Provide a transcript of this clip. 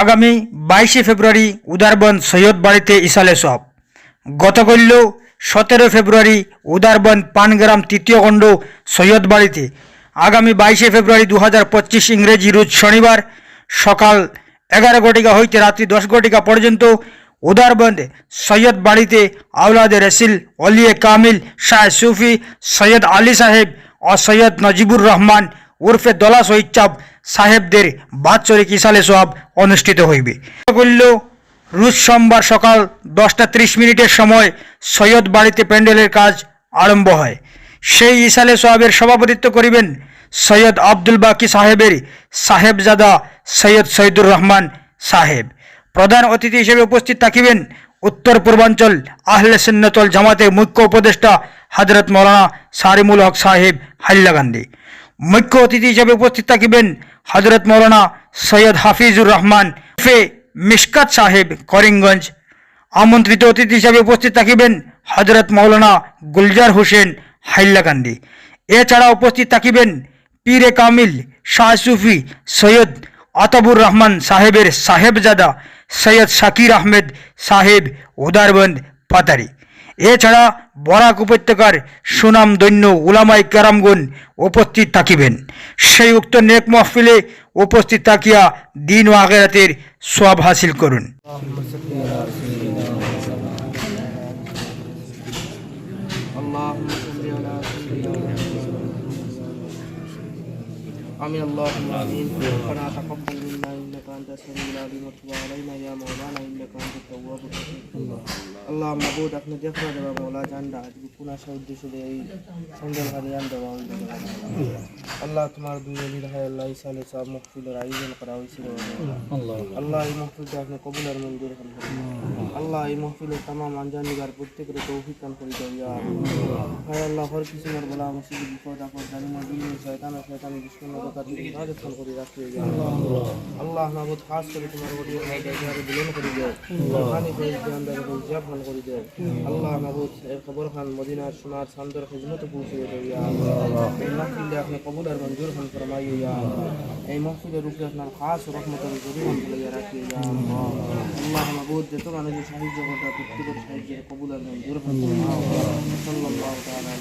আগামী বাইশে ফেব্রুয়ারি উদারবন সৈয়দ বাড়িতে ইসালে সব। গতকল্য সতেরো ফেব্রুয়ারি উদারবন পানগ্রাম তৃতীয় খণ্ড সৈয়দ বাড়িতে। আগামী বাইশে ফেব্রুয়ারি দু হাজার পঁচিশ ইংরেজি রোজ শনিবার সকাল এগারো ঘটিকা হইতে রাত্রি দশ ঘটিকা পর্যন্ত উদারবন্দ সৈয়দ বাড়িতে আউলাদে রসিল অলিয়ে কামিল শাহ সুফি, সৈয়দ আলী সাহেব ও সৈয়দ নজিবুর রহমান ওরফে দলা সৈচাব সাহেবদের বাৎসরিক ইসালে সোয়াব অনুষ্ঠিত হইবে। করল রুশ সোমবার সকাল দশটা ত্রিশ মিনিটের সময় সৈয়দ বাড়িতে প্যান্ডেলের কাজ আরম্ভ হয়। সেই ইসালে সোয়াবের সভাপতিত্ব করিবেন সৈয়দ আব্দুল বাকি সাহেবের সাহেবজাদা সৈয়দ সৈয়দুর রহমান সাহেব। প্রধান অতিথি হিসেবে উপস্থিত থাকিবেন উত্তর পূর্বাঞ্চল আহলে সুন্নতল জামাতের মুখ্য উপদেষ্টা হজরত মৌলানা সারিমুল হক সাহেব হাইলাকান্দি মুখ্য অতিথি হিসেবে উপস্থিত থাকিবেন হজরত মৌলানা সৈয়দ হাফিজুর রহমান ফে মিশকাত সাহেব করিমগঞ্জ। আমন্ত্রিত অতিথি হিসেবে উপস্থিত থাকিবেন হজরত মৌলানা গুলজার হোসেন হাইলাকান্দি। এছাড়া উপস্থিত থাকিবেন পীরে কামিল শাহ সুফি সৈয়দ আতাবুর রহমান সাহেবের সাহেবজাদা সৈয়দ শাকির আহমেদ সাহেব উদারবন্দ পাতারি। এছাড়া বরাক উপত্যকার সুনাম দৈন্য উলামাই কেরামগুন উপস্থিত থাকিবেন সেই উক্ত নেক মহফিলে উপস্থিত থাকিয়া দিন ও আগেরাতের সব হাসিল করুন اللهم صل على سيدنا آمين اللهم آمين ربنا تقبل منا إنك أنت السميع العليم وتب علينا يا مولانا إنك أنت التواب الرحيم اللهم بود আপনি দেখো দেবা মৌলা জানডা আজকে পুনা সাহায্য শুধু এই সুন্দর ভাবে জান দেওয়া হইল আল্লাহ তোমার দুই অলির হায় আল্লাহ ইসালে সব মহফিলের আয়োজন করা হয়েছিল আল্লাহ এই মহফিলটা আপনি কবুলের মঞ্জুর করুন আল্লাহ এই মহফিলে তাম আঞ্জানিগার প্রত্যেকের তৌফিক কান করে দাও ইয়া হায় আল্লাহ হর কিসিমের বলা মুসিবত বিপদ আপদ জানি না দিন শয়তান ও শয়তানি দুশ্মন হিফাজত খান করে ইয়া আল্লাহ মাহবুদ খাস করে তোমার হায় দেখারে বিলন করে দাও ফেজ ধ্যান দেবে তো জিয়া খান করে দাও আল্লাহ মাহবুদ এর খবর খান মদিনার সোনার সান্দর খিদমত পৌঁছে দাও ইয়া এই মহফিলে আপনি কবুল খান খান করে আল্লাহ সাহায্য করতে প্রত্যেকের কবুল আর মঞ্জুর খান সাল্লাল্লাহু তাআলা